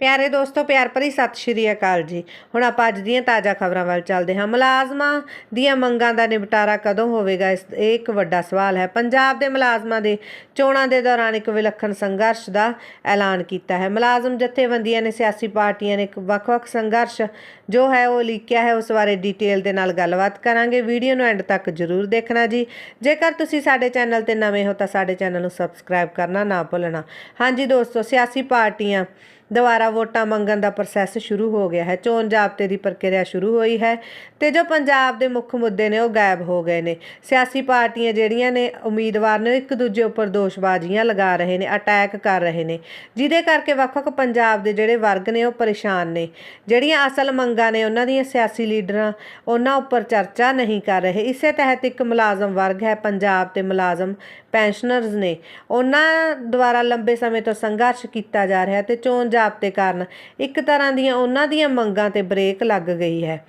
ਪਿਆਰੇ ਦੋਸਤੋ, ਪਿਆਰ ਭਰੀ ਸਤਿ ਸ਼੍ਰੀ ਅਕਾਲ ਜੀ। ਹੁਣ ਆਪਾਂ ਅੱਜ ਦੀਆਂ ਤਾਜ਼ਾ ਖਬਰਾਂ ਵੱਲ ਚੱਲਦੇ ਹਾਂ। ਮੁਲਾਜ਼ਮਾਂ ਦੀਆਂ ਮੰਗਾਂ ਦਾ ਨਿਪਟਾਰਾ ਕਦੋਂ ਹੋਵੇਗਾ? ਇਸ ਇਹ ਇੱਕ ਵੱਡਾ ਸਵਾਲ ਹੈ। ਪੰਜਾਬ ਦੇ ਮੁਲਾਜ਼ਮਾਂ ਦੇ ਚੋਣਾਂ ਦੇ ਦੌਰਾਨ ਇੱਕ ਵਿਲੱਖਣ ਸੰਘਰਸ਼ ਦਾ ਐਲਾਨ ਕੀਤਾ ਹੈ। ਮੁਲਾਜ਼ਮ ਜਥੇਬੰਦੀਆਂ ਨੇ ਸਿਆਸੀ ਪਾਰਟੀਆਂ ਨੇ ਵੱਖ-ਵੱਖ ਸੰਘਰਸ਼ ਜੋ ਹੈ ਉਹ ਲਿਖਿਆ ਹੈ, ਉਸ ਬਾਰੇ ਡਿਟੇਲ ਦੇ ਨਾਲ ਗੱਲਬਾਤ ਕਰਾਂਗੇ। ਵੀਡੀਓ ਨੂੰ ਐਂਡ ਤੱਕ ਜ਼ਰੂਰ ਦੇਖਣਾ ਜੀ। ਜੇਕਰ ਤੁਸੀਂ ਸਾਡੇ ਚੈਨਲ ਤੇ ਨਵੇਂ ਹੋ ਤਾਂ ਸਾਡੇ ਚੈਨਲ ਨੂੰ ਸਬਸਕ੍ਰਾਈਬ ਕਰਨਾ ਨਾ ਭੁੱਲਣਾ। ਹਾਂਜੀ ਦੋਸਤੋ, ਸਿਆਸੀ ਪਾਰਟੀਆਂ ਦੁਬਾਰਾ ਵੋਟਾਂ ਮੰਗਣ ਦਾ ਪ੍ਰੋਸੈਸ ਸ਼ੁਰੂ ਹੋ ਗਿਆ ਹੈ। ਚੋਣ ਜ਼ਾਬਤੇ ਦੀ ਪ੍ਰਕਿਰਿਆ ਸ਼ੁਰੂ ਹੋਈ ਹੈ ਤੇ ਜੋ ਪੰਜਾਬ ਦੇ ਮੁੱਖ ਮੁੱਦੇ ਨੇ ਉਹ ਗਾਇਬ ਹੋ ਗਏ ਨੇ। ਸਿਆਸੀ ਪਾਰਟੀਆਂ ਜਿਹੜੀਆਂ ਨੇ ਉਮੀਦਵਾਰ ਨੇ ਉਹ ਇੱਕ ਦੂਜੇ ਉੱਪਰ ਦੋਸ਼ਬਾਜ਼ੀਆਂ ਲਗਾ ਰਹੇ ਨੇ, ਅਟੈਕ ਕਰ ਰਹੇ ਨੇ। ਜਿਹਦੇ ਕਰਕੇ ਵੱਖ-ਵੱਖ ਪੰਜਾਬ ਦੇ ਜਿਹੜੇ ਵਰਗ ਨੇ ਉਹ ਪਰੇਸ਼ਾਨ ਨੇ। ਜਿਹੜੀਆਂ ਅਸਲ ਮੰਗਾਂ ਨੇ ਉਹਨਾਂ ਦੀਆਂ ਸਿਆਸੀ ਲੀਡਰਾਂ ਉਹਨਾਂ ਉੱਪਰ ਚਰਚਾ ਨਹੀਂ ਕਰ ਰਹੇ। ਇਸੇ ਤਹਿਤ ਇੱਕ ਮੁਲਾਜ਼ਮ ਵਰਗ ਹੈ ਪੰਜਾਬ ਤੇ ਮੁਲਾਜ਼ਮ ਪੈਨਸ਼ਨਰਜ਼ ਨੇ। ਉਹਨਾਂ ਦੁਆਰਾ ਲੰਬੇ ਸਮੇਂ ਤੋਂ ਸੰਘਰਸ਼ ਕੀਤਾ ਜਾ ਰਿਹਾ ਤੇ ਚੋਣ ਜ਼ਾਬਤੇ ਕਾਰਨ ਇੱਕ ਤਰ੍ਹਾਂ ਦੀਆਂ ਉਹਨਾਂ ਦੀਆਂ ਮੰਗਾਂ ਤੇ ਬ੍ਰੇਕ ਲੱਗ ਗਈ ਹੈ।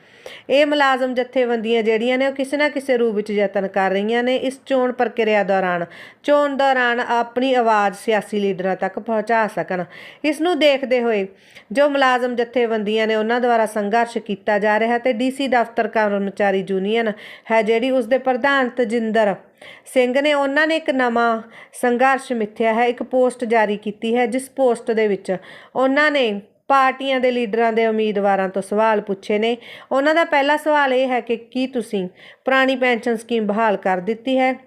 ਇਹ ਮੁਲਾਜ਼ਮ ਜਥੇਬੰਦੀਆਂ ਜਿਹੜੀਆਂ ਨੇ ਉਹ ਕਿਸੇ ਨਾ ਕਿਸੇ ਰੂਪ ਵਿੱਚ ਯਤਨ ਕਰ ਰਹੀਆਂ ਨੇ ਇਸ ਚੋਣ ਪ੍ਰਕਿਰਿਆ ਦੌਰਾਨ। ਚੋਣ ਦੌਰਾਨ ਆਪਣੀ ਆਵਾਜ਼ ਸਿਆਸੀ ਲੀਡਰਾਂ ਤੱਕ ਪਹੁੰਚਾ ਸਕਣ। ਇਸ ਨੂੰ ਦੇਖਦੇ ਹੋਏ ਜੋ ਮੁਲਾਜ਼ਮ ਜਥੇਬੰਦੀਆਂ ਨੇ ਉਹਨਾਂ ਦੁਆਰਾ ਸੰਘਰਸ਼ ਕੀਤਾ ਜਾ ਰਿਹਾ ਤੇ ਡੀਸੀ ਦਫ਼ਤਰ ਕਰਮਚਾਰੀ ਯੂਨੀਅਨ ਹੈ ਜਿਹੜੀ ਉਸ ਦੇ ਪ੍ਰਧਾਨ ਤਜਿੰਦਰ ਸਿੰਘ ਨੇ ਉਹਨਾਂ ਨੇ ਇੱਕ ਨਵਾਂ ਸੰਘਰਸ਼ ਮਿੱਥਿਆ ਹੈ, ਇੱਕ ਪੋਸਟ ਜਾਰੀ ਕੀਤੀ ਹੈ, ਜਿਸ ਪੋਸਟ ਦੇ ਵਿੱਚ ਉਹਨਾਂ ਨੇ ਪਾਰਟੀਆਂ ਦੇ ਲੀਡਰਾਂ ਦੇ ਉਮੀਦਵਾਰਾਂ ਤੋਂ ਸਵਾਲ ਪੁੱਛੇ ਨੇ। ਉਹਨਾਂ ਦਾ ਪਹਿਲਾ ਸਵਾਲ ਇਹ ਹੈ ਕਿ ਕੀ ਤੁਸੀਂ ਪੁਰਾਣੀ ਪੈਨਸ਼ਨ ਸਕੀਮ ਬਹਾਲ ਕਰ ਦਿੱਤੀ ਹੈ?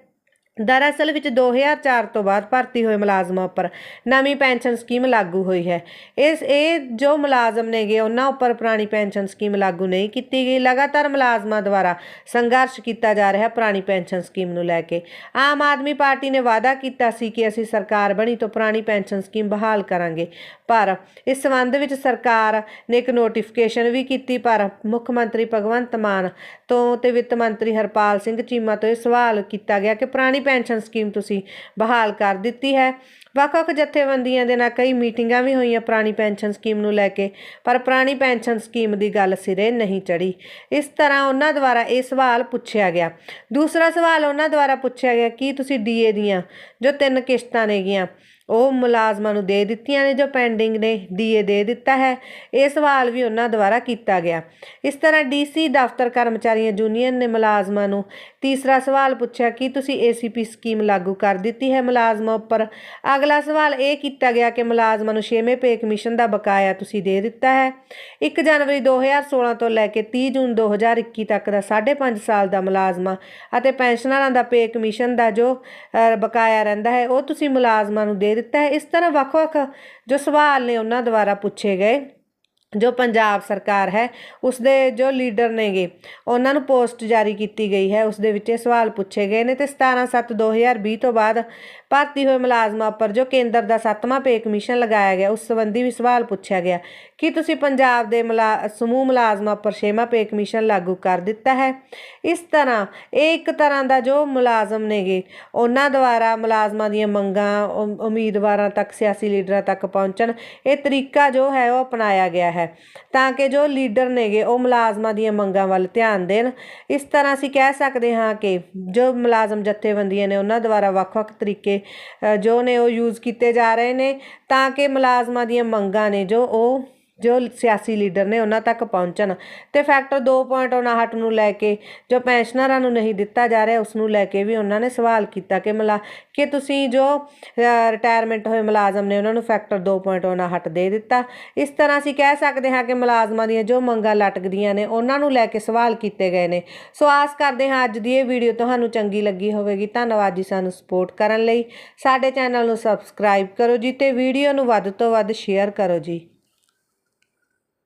ਦਰਅਸਲ ਵਿੱਚ 2004 ਤੋਂ ਬਾਅਦ ਭਰਤੀ ਹੋਏ ਮੁਲਾਜ਼ਮਾਂ ਉੱਪਰ ਨਵੀਂ ਪੈਨਸ਼ਨ ਸਕੀਮ ਲਾਗੂ ਹੋਈ ਹੈ। ਇਸ ਇਹ ਜੋ ਮੁਲਾਜ਼ਮ ਨੇਗੇ, ਉਹਨਾਂ ਉੱਪਰ ਪੁਰਾਣੀ ਪੈਨਸ਼ਨ ਸਕੀਮ ਲਾਗੂ ਨਹੀਂ ਕੀਤੀ ਗਈ। ਲਗਾਤਾਰ ਮੁਲਾਜ਼ਮਾਂ ਦੁਆਰਾ ਸੰਘਰਸ਼ ਕੀਤਾ ਜਾ ਰਿਹਾ ਪੁਰਾਣੀ ਪੈਨਸ਼ਨ ਸਕੀਮ ਨੂੰ ਲੈ ਕੇ। ਆਮ ਆਦਮੀ ਪਾਰਟੀ ਨੇ ਵਾਅਦਾ ਕੀਤਾ ਸੀ ਕਿ ਅਸੀਂ ਸਰਕਾਰ ਬਣੀ ਤੋਂ ਪੁਰਾਣੀ ਪੈਨਸ਼ਨ ਸਕੀਮ ਬਹਾਲ ਕਰਾਂਗੇ, ਪਰ ਇਸ ਸੰਬੰਧ ਵਿੱਚ ਸਰਕਾਰ ਨੇ ਇੱਕ ਨੋਟੀਫਿਕੇਸ਼ਨ ਵੀ ਕੀਤੀ, ਪਰ ਮੁੱਖ ਮੰਤਰੀ ਭਗਵੰਤ ਮਾਨ ਤੋਂ ਤੇ ਵਿੱਤ ਮੰਤਰੀ ਹਰਪਾਲ ਸਿੰਘ ਚੀਮਾ ਤੋਂ ਇਹ ਸਵਾਲ ਕੀਤਾ ਗਿਆ ਕਿ ਪੁਰਾਣੀ ਪੈਨਸ਼ਨ ਸਕੀਮ ਤੁਸੀਂ ਬਹਾਲ ਕਰ ਦਿੱਤੀ ਹੈ। ਵੱਖ-ਵੱਖ ਜਥੇਬੰਦੀਆਂ ਦੇ ਨਾਲ ਕਈ ਮੀਟਿੰਗਾਂ ਵੀ ਹੋਈਆਂ ਪੁਰਾਣੀ ਪੈਨਸ਼ਨ ਸਕੀਮ ਨੂੰ ਲੈ ਕੇ, ਪਰ ਪੁਰਾਣੀ ਪੈਨਸ਼ਨ ਸਕੀਮ ਦੀ ਗੱਲ ਸਿਰੇ ਨਹੀਂ ਚੜੀ ਇਸ ਤਰ੍ਹਾਂ ਉਹਨਾਂ ਦੁਆਰਾ ਇਹ ਸਵਾਲ ਪੁੱਛਿਆ ਗਿਆ। ਦੂਸਰਾ ਸਵਾਲ ਉਹਨਾਂ ਦੁਆਰਾ ਪੁੱਛਿਆ ਗਿਆ, ਕੀ ਤੁਸੀਂ ਡੀਏ ਦੀਆਂ ਜੋ ਤਿੰਨ ਕਿਸ਼ਤਾਂ ਨੇਗੀਆਂ ਉਹ ਮੁਲਾਜ਼ਮਾਂ ਨੂੰ ਦੇ ਦਿੱਤੀਆਂ ਨੇ ਜੋ ਪੈਂਡਿੰਗ ਨੇ, ਡੀਏ ਦੇ ਦਿੱਤਾ ਹੈ। ਇਹ ਸਵਾਲ ਵੀ ਉਹਨਾਂ ਦੁਆਰਾ ਕੀਤਾ ਗਿਆ। ਇਸ ਤਰ੍ਹਾਂ ਡੀਸੀ ਦਫ਼ਤਰ ਕਰਮਚਾਰੀਆਂ ਯੂਨੀਅਨ ਨੇ ਮੁਲਾਜ਼ਮਾਂ ਨੂੰ ਤੀਸਰਾ ਸਵਾਲ ਪੁੱਛਿਆ ਕਿ ਤੁਸੀਂ ਏਸੀਪੀ ਸਕੀਮ ਲਾਗੂ ਕਰ ਦਿੱਤੀ ਹੈ ਮੁਲਾਜ਼ਮਾਂ ਉੱਪਰ। ਅਗਲਾ ਸਵਾਲ ਇਹ ਕੀਤਾ ਗਿਆ ਕਿ ਮੁਲਾਜ਼ਮਾਂ ਨੂੰ 6ਵੇਂ ਪੇ ਕਮਿਸ਼ਨ ਦਾ ਬਕਾਇਆ ਤੁਸੀਂ ਦੇ ਦਿੱਤਾ ਹੈ। 1 ਜਨਵਰੀ 2016 ਤੋਂ ਲੈ ਕੇ 30 ਜੂਨ 2021 ਤੱਕ ਦਾ 5.5 ਸਾਲ ਦਾ ਮੁਲਾਜ਼ਮਾਂ ਅਤੇ ਪੈਨਸ਼ਨਰਾਂ ਦਾ ਪੇ ਕਮਿਸ਼ਨ ਦਾ ਜੋ ਬਕਾਇਆ ਰਹਿੰਦਾ ਹੈ, ਉਹ ਤੁਸੀਂ ਮੁਲਾਜ਼ਮਾਂ ਨੂੰ ਦੇ ਦਿੱਤਾ ਹੈ। ਇਸ ਤਰ੍ਹਾਂ ਵੱਖ-ਵੱਖ ਜੋ ਸਵਾਲ ਨੇ ਉਹਨਾਂ ਦੁਆਰਾ ਪੁੱਛੇ ਗਏ। ਜੋ ਪੰਜਾਬ ਸਰਕਾਰ ਹੈ ਉਸ ਦੇ ਜੋ ਲੀਡਰ ਨੇਗੇ, ਉਹਨਾਂ ਨੂੰ ਪੋਸਟ ਜਾਰੀ ਕੀਤੀ ਗਈ ਹੈ। ਉਸ ਦੇ ਵਿੱਚ ਇਹ ਸਵਾਲ ਪੁੱਛੇ ਗਏ ਨੇ ਤੇ 17/7/2020 ਤੋਂ ਬਾਅਦ ਭਰਤੀ ਹੋਏ ਮੁਲਾਜ਼ਮਾਂ ਉੱਪਰ ਜੋ ਕੇਂਦਰ ਦਾ 7ਵਾਂ ਪੇ ਕਮਿਸ਼ਨ ਲਗਾਇਆ ਗਿਆ, ਉਸ ਸੰਬੰਧੀ ਵੀ ਸਵਾਲ ਪੁੱਛਿਆ ਗਿਆ। ਕਿ ਤੁਸੀਂ ਪੰਜਾਬ ਦੇ ਮੁਲਾ, ਸਮੂਹ ਮੁਲਾਜ਼ਮਾਂ ਉੱਪਰ 6ਵਾਂ ਪੇ ਕਮਿਸ਼ਨ ਲਾਗੂ ਕਰ ਦਿੱਤਾ ਹੈ? ਇਸ ਤਰ੍ਹਾਂ, ਇਹ ਇੱਕ ਤਰ੍ਹਾਂ ਦਾ ਜੋ ਮੁਲਾਜ਼ਮ ਨੇਗੇ, ਉਹਨਾਂ ਦੁਆਰਾ ਮੁਲਾਜ਼ਮਾਂ ਦੀਆਂ ਮੰਗਾਂ, ਉਮ- ਉਮੀਦਵਾਰਾਂ ਤੱਕ, ਸਿਆਸੀ ਲੀਡਰਾਂ ਤੱਕ ਪਹੁੰਚਣ, ਇਹ ਤਰੀਕਾ ਜੋ ਹੈ ਉਹ ਅਪਣਾਇਆ ਗਿਆ ਹੈ। ਤਾਂ ਕਿ ਜੋ ਲੀਡਰ ਨੇਗੇ, ਉਹ ਮੁਲਾਜ਼ਮਾਂ ਦੀਆਂ ਮੰਗਾਂ ਵੱਲ ਧਿਆਨ ਦੇਣ। ਇਸ ਤਰ੍ਹਾਂ ਅਸੀਂ ਕਹਿ ਸਕਦੇ ਹਾਂ ਕਿ ਜੋ ਮੁਲਾਜ਼ਮ ਜਥੇਬੰਦੀਆਂ ਨੇ ਉਹਨਾਂ ਦੁਆਰਾ ਵੱਖ-ਵੱਖ ਤਰੀਕੇ ਜੋ ਨੇ ਉਹ ਯੂਜ਼ ਕੀਤੇ ਜਾ ਰਹੇ ਨੇ, ਤਾਂ ਕਿ ਮੁਲਾਜ਼ਮਾਂ ਦੀਆਂ ਮੰਗਾਂ ਨੇ ਜੋ ਉਹ ਜੋ ਸਿਆਸੀ ਲੀਡਰ ਨੇ ਉਹਨਾਂ ਤੱਕ ਪਹੁੰਚਣ। ਤੇ ਫੈਕਟਰ 2.59 ਨੂੰ ਲੈ ਕੇ ਜੋ ਪੈਨਸ਼ਨਰਾਂ ਨੂੰ ਨਹੀਂ ਦਿੱਤਾ ਜਾ ਰਿਹਾ ਉਸ ਨੂੰ ਲੈ ਕੇ ਵੀ ਉਹਨਾਂ ਨੇ ਸਵਾਲ ਕੀਤਾ ਕਿ ਮਲਾ, ਕਿ ਤੁਸੀਂ ਜੋ ਰਿਟਾਇਰਮੈਂਟ ਹੋਏ ਮੁਲਾਜ਼ਮ ਨੇ ਉਹਨਾਂ ਨੂੰ ਫੈਕਟਰ 2.59 ਦੇ ਦਿੱਤਾ। ਇਸ ਤਰ੍ਹਾਂ ਅਸੀਂ ਕਹਿ ਸਕਦੇ ਹਾਂ ਕਿ ਮੁਲਾਜ਼ਮਾਂ ਦੀਆਂ ਜੋ ਮੰਗਾਂ ਲਟਕਦੀਆਂ ਨੇ, ਉਹਨਾਂ ਨੂੰ ਲੈ ਕੇ ਸਵਾਲ ਕੀਤੇ ਗਏ ਨੇ। ਸੋ ਆਸ ਕਰਦੇ ਹਾਂ ਅੱਜ ਦੀ ਇਹ ਵੀਡੀਓ ਤੁਹਾਨੂੰ ਚੰਗੀ ਲੱਗੀ ਹੋਵੇਗੀ। ਧੰਨਵਾਦ ਜੀ ਸਾਨੂੰ ਸਪੋਰਟ ਕਰਨ ਲਈ। ਸਾਡੇ ਚੈਨਲ ਨੂੰ ਸਬਸਕ੍ਰਾਈਬ ਕਰੋ ਜੀ ਤੇ ਵੀਡੀਓ ਨੂੰ ਵੱਧ ਤੋਂ ਵੱਧ ਸ਼ੇਅਰ ਕਰੋ ਜੀ।